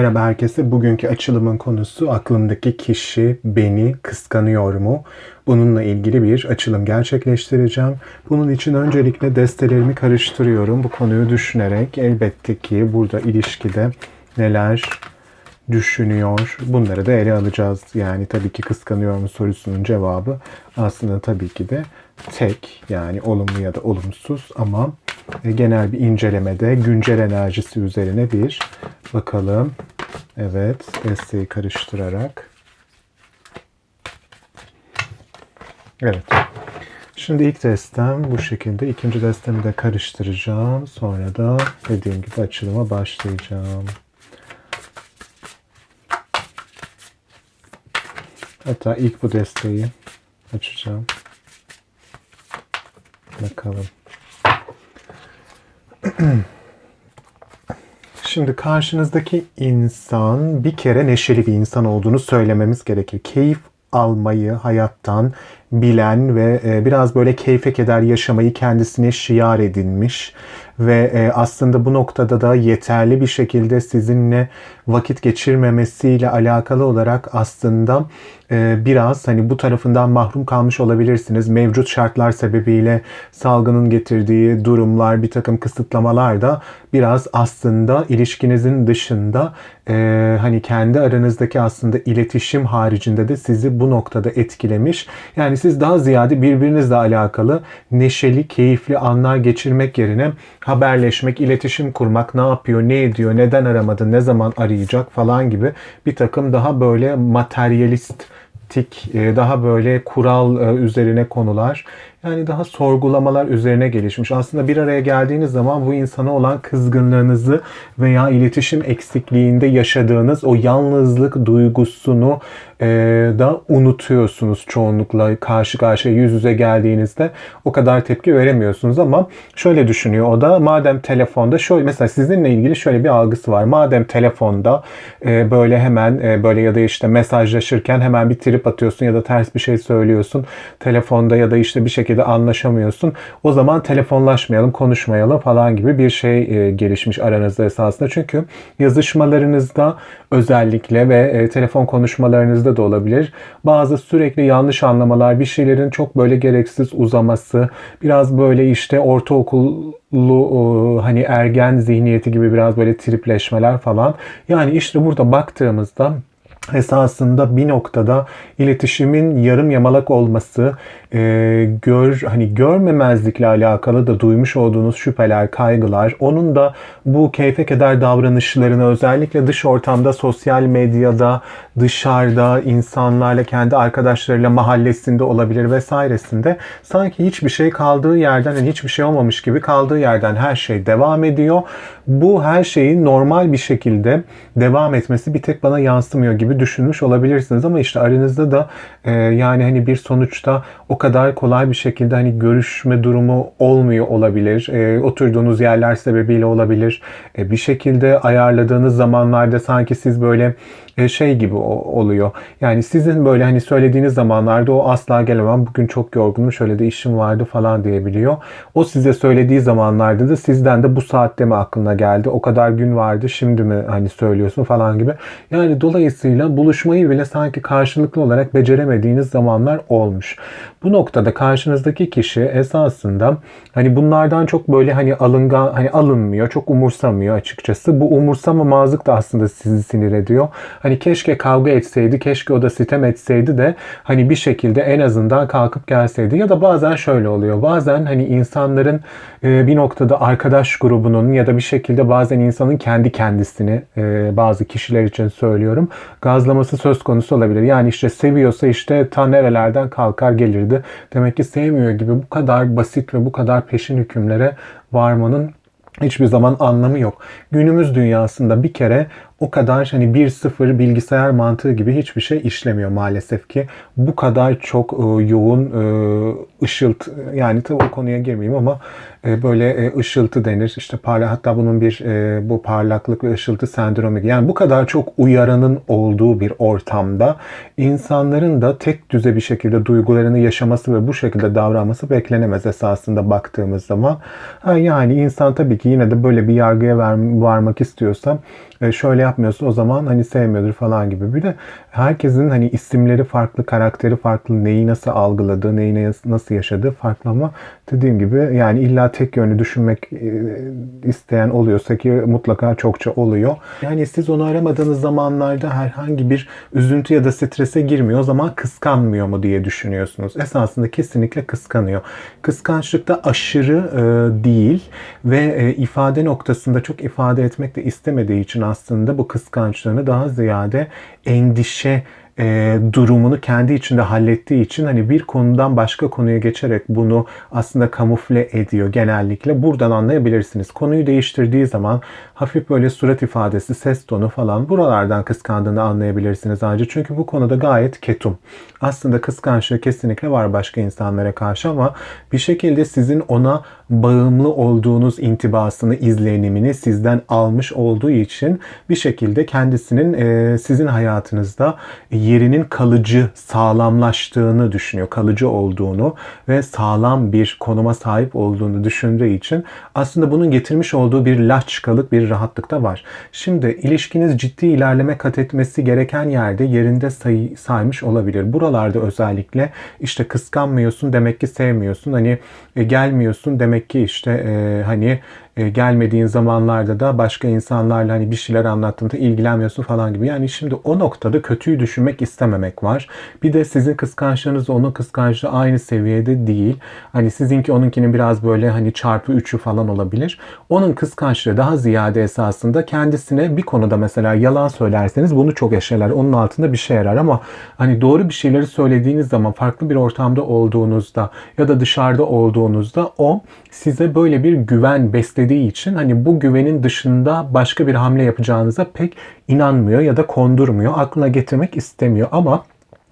Merhaba herkese. Bugünkü açılımın konusu aklımdaki kişi beni kıskanıyor mu? Bununla ilgili bir açılım gerçekleştireceğim. Bunun için öncelikle destelerimi karıştırıyorum. Bu konuyu düşünerek elbette ki burada ilişkide neler düşünüyor bunları da ele alacağız. Yani tabii ki kıskanıyor mu sorusunun cevabı aslında tabii ki de tek yani olumlu ya da olumsuz ama e, genel bir incelemede güncel enerjisi üzerine bir bakalım. Evet, desteği karıştırarak. Evet. Şimdi ilk destem bu şekilde. ikinci destemi de karıştıracağım. Sonra da dediğim gibi açılıma başlayacağım. Hatta ilk bu desteği açacağım. Bakalım. Şimdi karşınızdaki insan bir kere neşeli bir insan olduğunu söylememiz gerekir. Keyif almayı hayattan bilen ve e, biraz böyle keyfe keder yaşamayı kendisine şiar edinmiş ve e, aslında bu noktada da yeterli bir şekilde sizinle vakit geçirmemesiyle alakalı olarak aslında e, biraz hani bu tarafından mahrum kalmış olabilirsiniz. Mevcut şartlar sebebiyle salgının getirdiği durumlar, bir takım kısıtlamalar da biraz aslında ilişkinizin dışında hani kendi aranızdaki aslında iletişim haricinde de sizi bu noktada etkilemiş. Yani siz daha ziyade birbirinizle alakalı neşeli, keyifli anlar geçirmek yerine haberleşmek, iletişim kurmak, ne yapıyor, ne ediyor, neden aramadı, ne zaman arayacak falan gibi bir takım daha böyle materyalist e, daha böyle kural e, üzerine konular yani daha sorgulamalar üzerine gelişmiş. Aslında bir araya geldiğiniz zaman bu insana olan kızgınlığınızı veya iletişim eksikliğinde yaşadığınız o yalnızlık duygusunu e, da unutuyorsunuz çoğunlukla karşı karşıya yüz yüze geldiğinizde o kadar tepki veremiyorsunuz ama şöyle düşünüyor o da madem telefonda şöyle mesela sizinle ilgili şöyle bir algısı var. Madem telefonda e, böyle hemen e, böyle ya da işte mesajlaşırken hemen bir trip atıyorsun ya da ters bir şey söylüyorsun. Telefonda ya da işte bir şekilde şekilde anlaşamıyorsun. O zaman telefonlaşmayalım, konuşmayalım falan gibi bir şey e, gelişmiş aranızda esasında. Çünkü yazışmalarınızda özellikle ve e, telefon konuşmalarınızda da olabilir. Bazı sürekli yanlış anlamalar, bir şeylerin çok böyle gereksiz uzaması, biraz böyle işte ortaokullu hani ergen zihniyeti gibi biraz böyle tripleşmeler falan. Yani işte burada baktığımızda esasında bir noktada iletişimin yarım yamalak olması, e, gör hani görmemezlikle alakalı da duymuş olduğunuz şüpheler, kaygılar, onun da bu keyfe keder davranışlarını özellikle dış ortamda, sosyal medyada, dışarıda, insanlarla, kendi arkadaşlarıyla, mahallesinde olabilir vesairesinde sanki hiçbir şey kaldığı yerden, yani hiçbir şey olmamış gibi kaldığı yerden her şey devam ediyor. Bu her şeyin normal bir şekilde devam etmesi bir tek bana yansımıyor gibi düşünmüş olabilirsiniz ama işte aranızda da e, yani hani bir sonuçta o kadar kolay bir şekilde hani görüşme durumu olmuyor olabilir. E, oturduğunuz yerler sebebiyle olabilir. E, bir şekilde ayarladığınız zamanlarda sanki siz böyle şey gibi oluyor. Yani sizin böyle hani söylediğiniz zamanlarda o asla gelemem. Bugün çok yorgunum. Şöyle de işim vardı falan diyebiliyor. O size söylediği zamanlarda da sizden de bu saatte mi aklına geldi? O kadar gün vardı. Şimdi mi hani söylüyorsun falan gibi. Yani dolayısıyla buluşmayı bile sanki karşılıklı olarak beceremediğiniz zamanlar olmuş. Bu noktada karşınızdaki kişi esasında hani bunlardan çok böyle hani alıngan hani alınmıyor, çok umursamıyor açıkçası. Bu umursamamazlık da aslında sizi sinir ediyor. Hani keşke kavga etseydi, keşke o da sitem etseydi de hani bir şekilde en azından kalkıp gelseydi. Ya da bazen şöyle oluyor. Bazen hani insanların e, bir noktada arkadaş grubunun ya da bir şekilde bazen insanın kendi kendisini e, bazı kişiler için söylüyorum gazlaması söz konusu olabilir. Yani işte seviyorsa işte ta nerelerden kalkar gelirdi. Demek ki sevmiyor gibi bu kadar basit ve bu kadar peşin hükümlere varmanın hiçbir zaman anlamı yok. Günümüz dünyasında bir kere o kadar hani bir sıfır bilgisayar mantığı gibi hiçbir şey işlemiyor maalesef ki. Bu kadar çok e, yoğun e, ışılt yani tabii o konuya girmeyeyim ama e, böyle e, ışıltı denir. İşte parla hatta bunun bir e, bu parlaklık ve ışıltı sendromu yani bu kadar çok uyaranın olduğu bir ortamda insanların da tek düze bir şekilde duygularını yaşaması ve bu şekilde davranması beklenemez esasında baktığımız zaman. Ha, yani insan tabii ki yine de böyle bir yargıya var, varmak istiyorsa şöyle yapmıyorsa o zaman hani sevmiyordur falan gibi. Bir de herkesin hani isimleri farklı, karakteri farklı, neyi nasıl algıladığı, neyi ne- nasıl yaşadığı farklı ama dediğim gibi yani illa tek yönlü düşünmek e, isteyen oluyorsa ki mutlaka çokça oluyor. Yani siz onu aramadığınız zamanlarda herhangi bir üzüntü ya da strese girmiyor. O zaman kıskanmıyor mu diye düşünüyorsunuz. Esasında kesinlikle kıskanıyor. Kıskançlıkta aşırı e, değil ve e, ifade noktasında çok ifade etmek de istemediği için aslında bu kıskançlığını daha ziyade endişe e, durumunu kendi içinde hallettiği için hani bir konudan başka konuya geçerek bunu aslında kamufle ediyor genellikle. Buradan anlayabilirsiniz. Konuyu değiştirdiği zaman hafif böyle surat ifadesi, ses tonu falan buralardan kıskandığını anlayabilirsiniz ancak. Çünkü bu konuda gayet ketum. Aslında kıskançlığı kesinlikle var başka insanlara karşı ama bir şekilde sizin ona bağımlı olduğunuz intibasını, izlenimini sizden almış olduğu için bir şekilde kendisinin e, sizin hayatınızda yerinin kalıcı, sağlamlaştığını düşünüyor. Kalıcı olduğunu ve sağlam bir konuma sahip olduğunu düşündüğü için aslında bunun getirmiş olduğu bir laçkalık, bir rahatlık da var. Şimdi ilişkiniz ciddi ilerleme kat etmesi gereken yerde yerinde say- saymış olabilir. Buralarda özellikle işte kıskanmıyorsun demek ki sevmiyorsun. Hani e, gelmiyorsun demek ki işte e, hani e, gelmediğin zamanlarda da başka insanlarla hani bir şeyler anlattığında ilgilenmiyorsun falan gibi. Yani şimdi o noktada kötüyü düşünmek istememek var. Bir de sizin kıskançlığınız onun kıskançlığı aynı seviyede değil. Hani sizinki onunkinin biraz böyle hani çarpı üçü falan olabilir. Onun kıskançlığı daha ziyade esasında kendisine bir konuda mesela yalan söylerseniz bunu çok yaşarlar. Onun altında bir şey yarar ama hani doğru bir şeyleri söylediğiniz zaman farklı bir ortamda olduğunuzda ya da dışarıda olduğunuzda o size böyle bir güven beslediği için hani bu güvenin dışında başka bir hamle yapacağınıza pek inanmıyor ya da kondurmuyor. Aklına getirmek istemiyor ama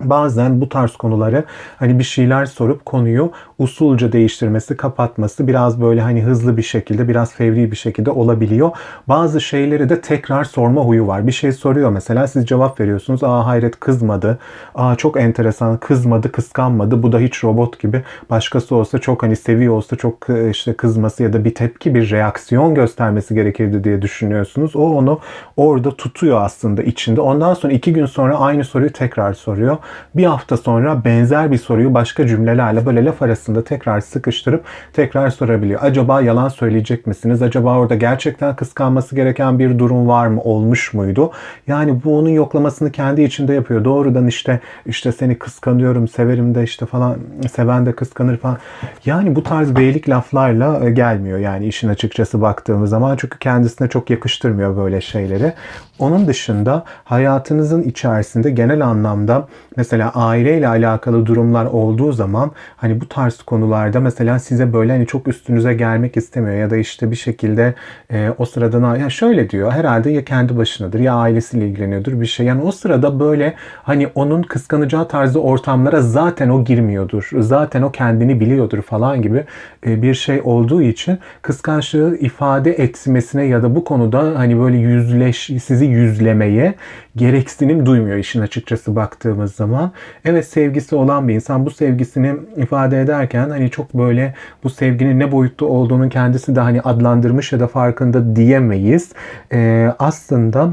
Bazen bu tarz konuları hani bir şeyler sorup konuyu usulca değiştirmesi, kapatması biraz böyle hani hızlı bir şekilde, biraz fevri bir şekilde olabiliyor. Bazı şeyleri de tekrar sorma huyu var. Bir şey soruyor mesela siz cevap veriyorsunuz. Aa hayret kızmadı. Aa çok enteresan kızmadı, kıskanmadı. Bu da hiç robot gibi. Başkası olsa çok hani seviyor olsa çok e, işte kızması ya da bir tepki, bir reaksiyon göstermesi gerekirdi diye düşünüyorsunuz. O onu orada tutuyor aslında içinde. Ondan sonra iki gün sonra aynı soruyu tekrar soruyor. Bir hafta sonra benzer bir soruyu başka cümlelerle böyle laf arasında tekrar sıkıştırıp tekrar sorabiliyor. Acaba yalan söyleyecek misiniz? Acaba orada gerçekten kıskanması gereken bir durum var mı? Olmuş muydu? Yani bu onun yoklamasını kendi içinde yapıyor. Doğrudan işte işte seni kıskanıyorum, severim de işte falan seven de kıskanır falan. Yani bu tarz beylik laflarla e, gelmiyor yani işin açıkçası baktığımız zaman. Çünkü kendisine çok yakıştırmıyor böyle şeyleri. Onun dışında hayatınızın içerisinde genel anlamda mesela aileyle alakalı durumlar olduğu zaman hani bu tarz konularda mesela size böyle hani çok üstünüze gelmek istemiyor ya da işte bir şekilde e, o sırada ya şöyle diyor herhalde ya kendi başınadır ya ailesiyle ilgileniyordur bir şey. Yani o sırada böyle hani onun kıskanacağı tarzda ortamlara zaten o girmiyordur. Zaten o kendini biliyordur falan gibi e, bir şey olduğu için kıskançlığı ifade etmesine ya da bu konuda hani böyle yüzleş sizi yüzlemeye gereksinim duymuyor işin açıkçası baktığımız zaman. Evet sevgisi olan bir insan bu sevgisini ifade ederken hani çok böyle bu sevginin ne boyutta olduğunu kendisi de hani adlandırmış ya da farkında diyemeyiz. Ee, aslında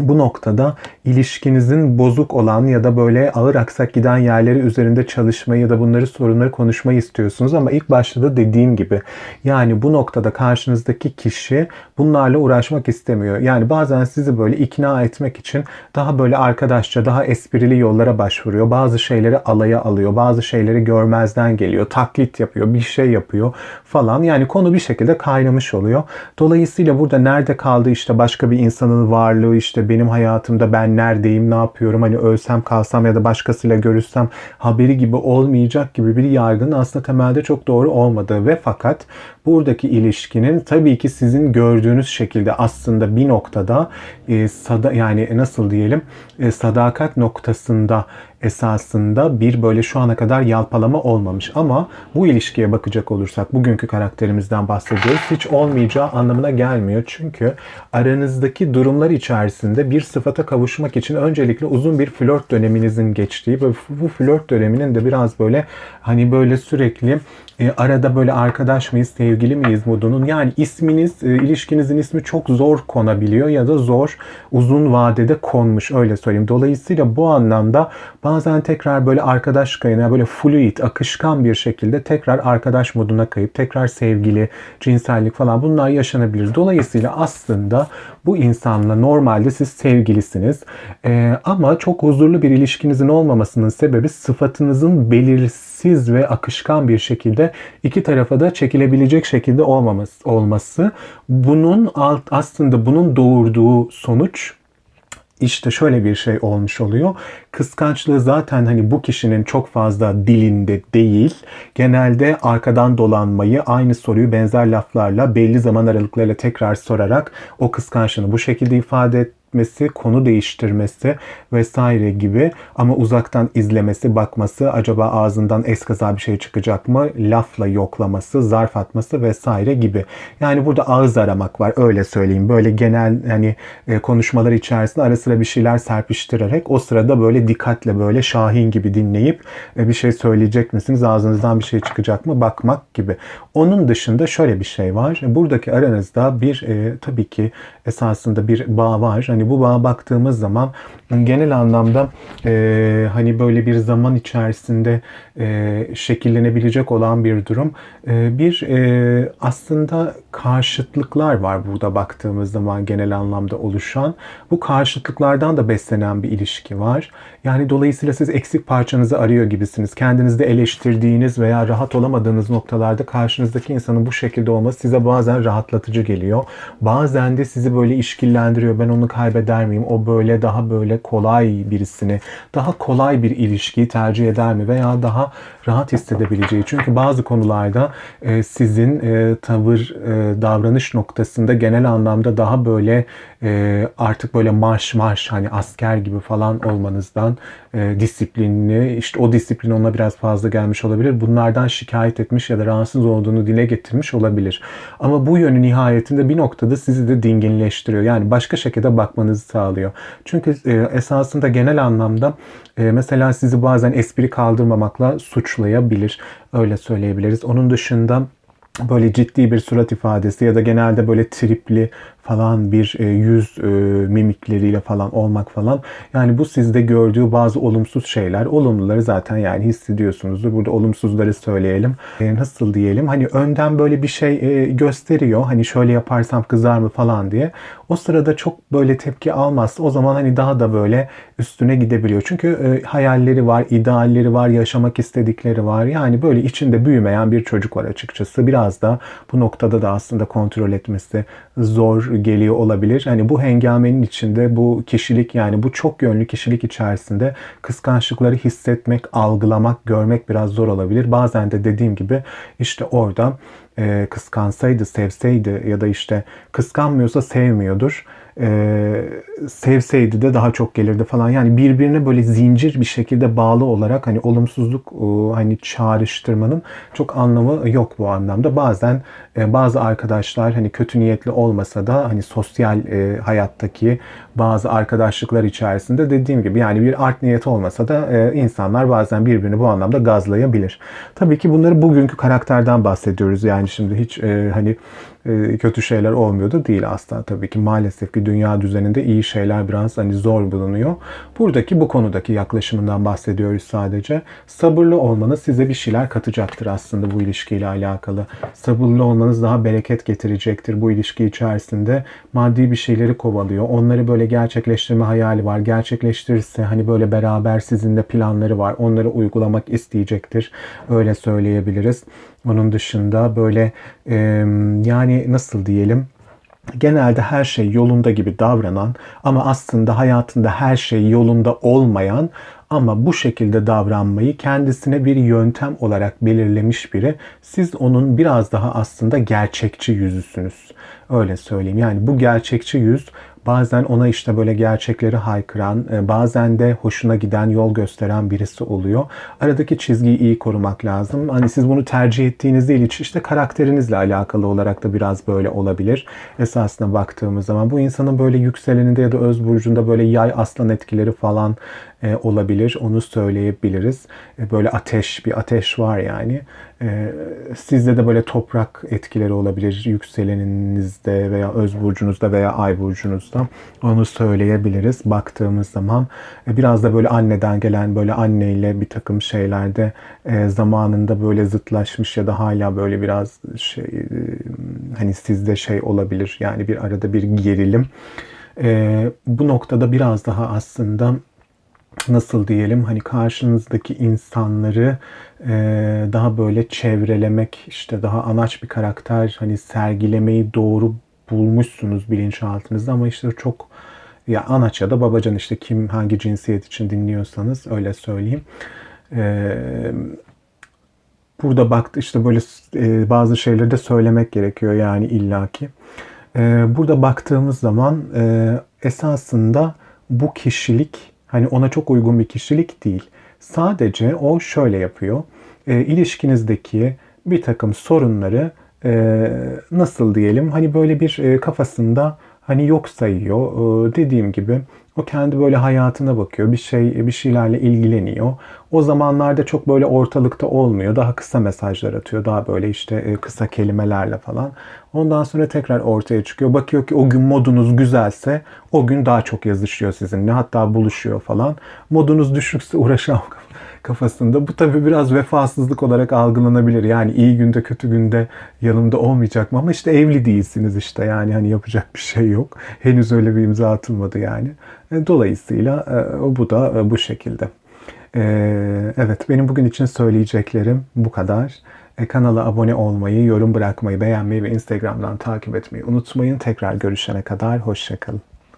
bu noktada ilişkinizin bozuk olan ya da böyle ağır aksak giden yerleri üzerinde çalışmayı ya da bunları sorunları konuşmayı istiyorsunuz ama ilk başta da dediğim gibi yani bu noktada karşınızdaki kişi bunlarla uğraşmak istemiyor. Yani bazen sizi böyle ikna etmek için daha böyle arkadaşça daha esprili yollara başvuruyor. Bazı şeyleri alaya alıyor. Bazı şeyleri görmezden geliyor. Taklit yapıyor. Bir şey yapıyor falan. Yani konu bir şekilde kaynamış oluyor. Dolayısıyla burada nerede kaldı işte başka bir insanın varlığı işte benim hayatımda ben neredeyim ne yapıyorum hani ölsem kalsam ya da başkasıyla görüşsem haberi gibi olmayacak gibi bir yargının aslında temelde çok doğru olmadığı ve fakat buradaki ilişkinin tabii ki sizin gördüğünüz şekilde aslında bir noktada e, sada yani nasıl diyelim e, sadakat noktasında esasında bir böyle şu ana kadar yalpalama olmamış. Ama bu ilişkiye bakacak olursak bugünkü karakterimizden bahsediyoruz. Hiç olmayacağı anlamına gelmiyor. Çünkü aranızdaki durumlar içerisinde bir sıfata kavuşmak için öncelikle uzun bir flört döneminizin geçtiği ve bu flört döneminin de biraz böyle hani böyle sürekli e, arada böyle arkadaş mıyız, sevgili miyiz modunun yani isminiz, e, ilişkinizin ismi çok zor konabiliyor ya da zor uzun vadede konmuş öyle söyleyeyim. Dolayısıyla bu anlamda bazen tekrar böyle arkadaş kayına böyle fluid, akışkan bir şekilde tekrar arkadaş moduna kayıp tekrar sevgili, cinsellik falan bunlar yaşanabilir. Dolayısıyla aslında bu insanla normalde siz sevgilisiniz. Ee, ama çok huzurlu bir ilişkinizin olmamasının sebebi sıfatınızın belirsiz ve akışkan bir şekilde iki tarafa da çekilebilecek şekilde olmaması. Bunun alt aslında bunun doğurduğu sonuç işte şöyle bir şey olmuş oluyor. Kıskançlığı zaten hani bu kişinin çok fazla dilinde değil. Genelde arkadan dolanmayı, aynı soruyu benzer laflarla belli zaman aralıklarıyla tekrar sorarak o kıskançlığını bu şekilde ifade et etmesi, konu değiştirmesi vesaire gibi ama uzaktan izlemesi, bakması, acaba ağzından eskaza bir şey çıkacak mı, lafla yoklaması, zarf atması vesaire gibi. Yani burada ağız aramak var öyle söyleyeyim. Böyle genel hani e, konuşmalar içerisinde ara sıra bir şeyler serpiştirerek o sırada böyle dikkatle böyle şahin gibi dinleyip e, bir şey söyleyecek misiniz, ağzınızdan bir şey çıkacak mı bakmak gibi. Onun dışında şöyle bir şey var. Buradaki aranızda bir e, tabii ki esasında bir bağ var. Hani bu bağa baktığımız zaman genel anlamda e, hani böyle bir zaman içerisinde e, şekillenebilecek olan bir durum. E, bir e, aslında karşıtlıklar var burada baktığımız zaman genel anlamda oluşan. Bu karşıtlıklardan da beslenen bir ilişki var. Yani dolayısıyla siz eksik parçanızı arıyor gibisiniz. Kendinizde eleştirdiğiniz veya rahat olamadığınız noktalarda karşınızdaki insanın bu şekilde olması size bazen rahatlatıcı geliyor. Bazen de sizi böyle işkillendiriyor. Ben onu kaybeder miyim? O böyle daha böyle kolay birisini, daha kolay bir ilişkiyi tercih eder mi? Veya daha rahat hissedebileceği. Çünkü bazı konularda e, sizin e, tavır, e, davranış noktasında genel anlamda daha böyle e, artık böyle marş marş hani asker gibi falan olmanızdan e, disiplinli, işte o disiplin ona biraz fazla gelmiş olabilir. Bunlardan şikayet etmiş ya da rahatsız olduğunu dile getirmiş olabilir. Ama bu yönü nihayetinde bir noktada sizi de dinginleştiriyor. Yani başka şekilde bakmanızı sağlıyor. Çünkü e, esasında genel anlamda e, mesela sizi bazen espri kaldırmamakla suçlayabilir. Öyle söyleyebiliriz. Onun dışında böyle ciddi bir surat ifadesi ya da genelde böyle tripli falan bir e, yüz e, mimikleriyle falan olmak falan. Yani bu sizde gördüğü bazı olumsuz şeyler. Olumluları zaten yani hissediyorsunuzdur. Burada olumsuzları söyleyelim. E, nasıl diyelim? Hani önden böyle bir şey e, gösteriyor. Hani şöyle yaparsam kızar mı falan diye. O sırada çok böyle tepki almazsa o zaman hani daha da böyle üstüne gidebiliyor. Çünkü e, hayalleri var, idealleri var, yaşamak istedikleri var. Yani böyle içinde büyümeyen bir çocuk var açıkçası. Biraz da bu noktada da aslında kontrol etmesi zor geliyor olabilir. Hani bu hengamenin içinde bu kişilik yani bu çok yönlü kişilik içerisinde kıskançlıkları hissetmek, algılamak, görmek biraz zor olabilir. Bazen de dediğim gibi işte orada e, kıskansaydı, sevseydi ya da işte kıskanmıyorsa sevmiyordur e, sevseydi de daha çok gelirdi falan. Yani birbirine böyle zincir bir şekilde bağlı olarak hani olumsuzluk e, hani çağrıştırmanın çok anlamı yok bu anlamda. Bazen e, bazı arkadaşlar hani kötü niyetli olmasa da hani sosyal e, hayattaki bazı arkadaşlıklar içerisinde dediğim gibi yani bir art niyet olmasa da e, insanlar bazen birbirini bu anlamda gazlayabilir. Tabii ki bunları bugünkü karakterden bahsediyoruz. Yani şimdi hiç e, hani kötü şeyler olmuyordu değil asla tabii ki maalesef ki dünya düzeninde iyi şeyler biraz hani zor bulunuyor. Buradaki bu konudaki yaklaşımından bahsediyoruz sadece. Sabırlı olmanız size bir şeyler katacaktır aslında bu ilişkiyle alakalı. Sabırlı olmanız daha bereket getirecektir bu ilişki içerisinde. Maddi bir şeyleri kovalıyor. Onları böyle gerçekleştirme hayali var. Gerçekleştirirse hani böyle beraber sizinle planları var. Onları uygulamak isteyecektir. Öyle söyleyebiliriz. Onun dışında böyle e, yani nasıl diyelim genelde her şey yolunda gibi davranan ama aslında hayatında her şey yolunda olmayan ama bu şekilde davranmayı kendisine bir yöntem olarak belirlemiş biri. Siz onun biraz daha aslında gerçekçi yüzüsünüz. Öyle söyleyeyim. Yani bu gerçekçi yüz Bazen ona işte böyle gerçekleri haykıran, e, bazen de hoşuna giden, yol gösteren birisi oluyor. Aradaki çizgiyi iyi korumak lazım. Hani siz bunu tercih ettiğiniz değil, işte karakterinizle alakalı olarak da biraz böyle olabilir. Esasına baktığımız zaman bu insanın böyle yükseleninde ya da öz burcunda böyle yay aslan etkileri falan e, olabilir. Onu söyleyebiliriz. E, böyle ateş, bir ateş var yani. E, sizde de böyle toprak etkileri olabilir. Yükseleninizde veya öz burcunuzda veya ay burcunuzda. Onu söyleyebiliriz. Baktığımız zaman e, biraz da böyle anneden gelen böyle anneyle bir takım şeylerde e, zamanında böyle zıtlaşmış ya da hala böyle biraz şey e, hani sizde şey olabilir. Yani bir arada bir gerilim. E, bu noktada biraz daha aslında nasıl diyelim hani karşınızdaki insanları e, daha böyle çevrelemek işte daha anaç bir karakter hani sergilemeyi doğru bulmuşsunuz bilinçaltınızda ama işte çok ya anaç ya da babacan işte kim hangi cinsiyet için dinliyorsanız öyle söyleyeyim. E, burada baktı işte böyle e, bazı şeyleri de söylemek gerekiyor yani illaki. E, burada baktığımız zaman e, esasında bu kişilik Hani ona çok uygun bir kişilik değil. Sadece o şöyle yapıyor. E, ilişkinizdeki bir takım sorunları e, nasıl diyelim hani böyle bir e, kafasında hani yok sayıyor. E, dediğim gibi o kendi böyle hayatına bakıyor. Bir şey bir şeylerle ilgileniyor. O zamanlarda çok böyle ortalıkta olmuyor. Daha kısa mesajlar atıyor. Daha böyle işte e, kısa kelimelerle falan. Ondan sonra tekrar ortaya çıkıyor. Bakıyor ki o gün modunuz güzelse o gün daha çok yazışıyor sizinle. Hatta buluşuyor falan. Modunuz düşükse uğraşamam kafasında. Bu tabi biraz vefasızlık olarak algılanabilir. Yani iyi günde kötü günde yanımda olmayacak mı? Ama işte evli değilsiniz işte. Yani hani yapacak bir şey yok. Henüz öyle bir imza atılmadı yani. E, dolayısıyla e, bu da e, bu şekilde. Evet benim bugün için söyleyeceklerim bu kadar. Kanala abone olmayı, yorum bırakmayı, beğenmeyi ve Instagram'dan takip etmeyi unutmayın. Tekrar görüşene kadar hoşçakalın.